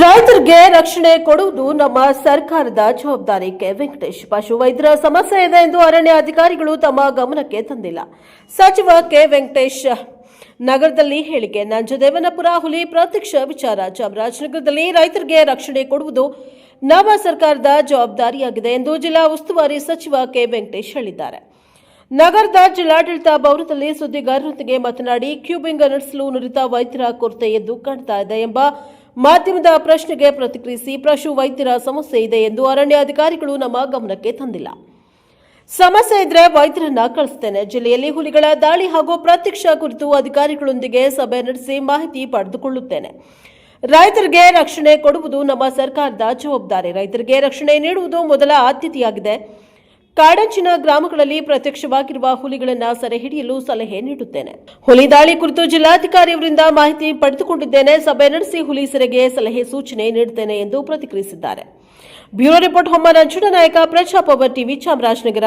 ರೈತರಿಗೆ ರಕ್ಷಣೆ ಕೊಡುವುದು ನಮ್ಮ ಸರ್ಕಾರದ ಜವಾಬ್ದಾರಿ. ಕೆ. ವೆಂಕಟೇಶ್ ಪಶುವೈದ್ಯರ ಸಮಸ್ಯೆ ಇದೆ ಎಂದು ಅರಣ್ಯ ಅಧಿಕಾರಿಗಳು ತಮ್ಮ ಗಮನಕ್ಕೆ ತಂದಿಲ್ಲ. ಸಚಿವ ಕೆ. ವೆಂಕಟೇಶ್, ನಗರದಲ್ಲಿ ಹೇಳಿಕೆ, ನಂಜದೇವನಪುರ ಹುಲಿ ಪ್ರತ್ಯಕ್ಷ ವಿಚಾರ, ಚಾಮರಾಜನಗರದಲ್ಲಿ ರೈತರಿಗೆ ರಕ್ಷಣೆ ಕೊಡುವುದು ನವ ಸರ್ಕಾರದ ಜವಾಬ್ದಾರಿಯಾಗಿದೆ ಎಂದು ಜಿಲ್ಲಾ ಉಸ್ತುವಾರಿ ಸಚಿವ ಕೆ. ವೆಂಕಟೇಶ್ ಹೇಳಿದ್ದಾರೆ. ನಗರದ ಜಿಲ್ಲಾಡಳಿತ ಭವನದಲ್ಲಿ ಸುದ್ದಿಗಾರರೊಂದಿಗೆ ಮಾತನಾಡಿ, ಕ್ಯೂಬಿಂಗ್ ನಡೆಸಲು ನುರಿತ ವೈದ್ಯರ ಕೊರತೆ ಎದ್ದು ಕಾಣ್ತಾ ಇದೆ ಎಂಬ ಮಾಧ್ಯಮದ ಪ್ರಶ್ನೆಗೆ ಪ್ರತಿಕ್ರಿಯಿಸಿ ಪಶು ವೈದ್ಯರ ಸಮಸ್ಯೆ ಇದೆ ಎಂದು ಅರಣ್ಯ ಅಧಿಕಾರಿಗಳು ನಮ್ಮ ಗಮನಕ್ಕೆ ತಂದಿಲ್ಲ. ಸಮಸ್ಯೆ ಇದ್ರೆ ವೈದ್ಯರನ್ನ ಕಳಿಸ್ತೇನೆ. ಜಿಲ್ಲೆಯಲ್ಲಿ ಹುಲಿಗಳ ದಾಳಿ ಹಾಗೂ ಪ್ರತ್ಯಕ್ಷ ಕುರಿತು ಅಧಿಕಾರಿಗಳೊಂದಿಗೆ ಸಭೆ ನಡೆಸಿ ಮಾಹಿತಿ ಪಡೆದುಕೊಳ್ಳುತ್ತೇನೆ. ರೈತರಿಗೆ ರಕ್ಷಣೆ ಕೊಡುವುದು ನಮ್ಮ ಸರ್ಕಾರದ ಜವಾಬ್ದಾರಿ. ರೈತರಿಗೆ ರಕ್ಷಣೆ ನೀಡುವುದು ಮೊದಲ ಆದ್ಯತೆಯಾಗಿದೆ. ಕಾಡಂಚಿನ ಗ್ರಾಮಗಳಲ್ಲಿ ಪ್ರತ್ಯಕ್ಷವಾಗಿರುವ ಹುಲಿಗಳನ್ನು ಸೆರೆ ಹಿಡಿಯಲು ಸಲಹೆ ನೀಡುತ್ತೇನೆ. ಹುಲಿ ದಾಳಿ ಕುರಿತು ಜಿಲ್ಲಾಧಿಕಾರಿಯವರಿಂದ ಮಾಹಿತಿ ಪಡೆದುಕೊಂಡಿದ್ದೇನೆ. ಸಭೆ ನಡೆಸಿ ಹುಲಿ ಸೆರೆಗೆ ಸಲಹೆ ಸೂಚನೆ ನೀಡುತ್ತೇನೆ ಎಂದು ಪ್ರತಿಕ್ರಿಯಿಸಿದ್ದಾರೆ. ಬ್ಯೂರೋ ರಿಪೋರ್ಟ್ ಹೊಮ್ಮ ನಂಜುಂಡ ನಾಯಕ ಪ್ರಜಾಪವರ್ ಟಿವಿ, ಚಾಮರಾಜನಗರ.